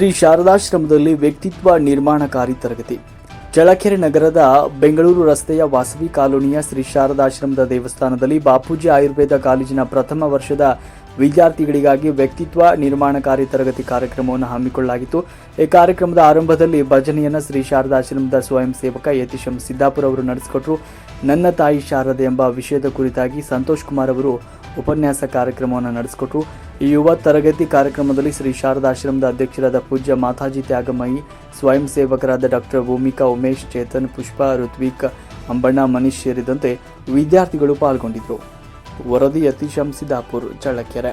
ಶ್ರೀ ಶಾರದಾಶ್ರಮದಲ್ಲಿ ವ್ಯಕ್ತಿತ್ವ ನಿರ್ಮಾಣಕಾರಿ ತರಗತಿ. ಚಳಕೆರೆ ನಗರದ ಬೆಂಗಳೂರು ರಸ್ತೆಯ ವಾಸವಿ ಕಾಲೋನಿಯ ಶ್ರೀ ಶಾರದಾಶ್ರಮದ ದೇವಸ್ಥಾನದಲ್ಲಿ ಬಾಪೂಜಿ ಆಯುರ್ವೇದ ಕಾಲೇಜಿನ ಪ್ರಥಮ ವರ್ಷದ ವಿದ್ಯಾರ್ಥಿಗಳಿಗಾಗಿ ವ್ಯಕ್ತಿತ್ವ ನಿರ್ಮಾಣಕಾರಿ ತರಗತಿ ಕಾರ್ಯಕ್ರಮವನ್ನು ಹಮ್ಮಿಕೊಳ್ಳಲಾಗಿತ್ತು. ಈ ಕಾರ್ಯಕ್ರಮದ ಆರಂಭದಲ್ಲಿ ಭಜನೆಯನ್ನು ಶ್ರೀ ಶಾರದಾಶ್ರಮದ ಸ್ವಯಂ ಸೇವಕ ಯತೀಶಂ ಸಿದ್ದಾಪುರ ಅವರು ನಡೆಸಿಕೊಟ್ಟರು ನನ್ನ ತಾಯಿ ಶಾರದೆ ಎಂಬ ವಿಷಯದ ಕುರಿತಾಗಿ ಸಂತೋಷ್ ಕುಮಾರ್ ಅವರು ಉಪನ್ಯಾಸ ಕಾರ್ಯಕ್ರಮವನ್ನು ನಡೆಸಿಕೊಟ್ರು. ಈ ಯುವ ತರಗತಿ ಕಾರ್ಯಕ್ರಮದಲ್ಲಿ ಶ್ರೀ ಶಾರದಾಶ್ರಮದ ಅಧ್ಯಕ್ಷರಾದ ಪೂಜ್ಯ ಮಾತಾಜಿ ತ್ಯಾಗಮಯಿ, ಸ್ವಯಂ ಸೇವಕರಾದ ಡಾಕ್ಟರ್ ಭೂಮಿಕಾ ಉಮೇಶ್, ಚೇತನ್ ಪುಷ್ಪ, ಋತ್ವಿಕ್ ಅಂಬಣ್ಣ, ಮನೀಶ್ ಸೇರಿದಂತೆ ವಿದ್ಯಾರ್ಥಿಗಳು ಪಾಲ್ಗೊಂಡಿದ್ದರು ವರದಿ ಯತೀಶಂ ಸಿದ್ದಾಪುರ್ ಚಳ್ಳಕೆರೆ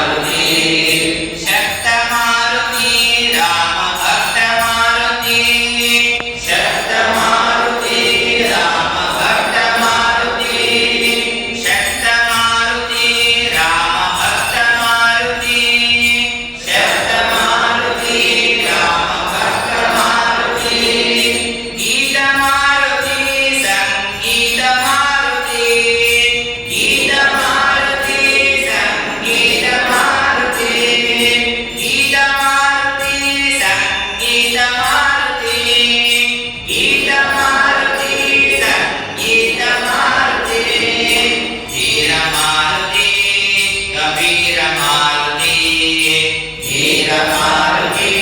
മാർഗീ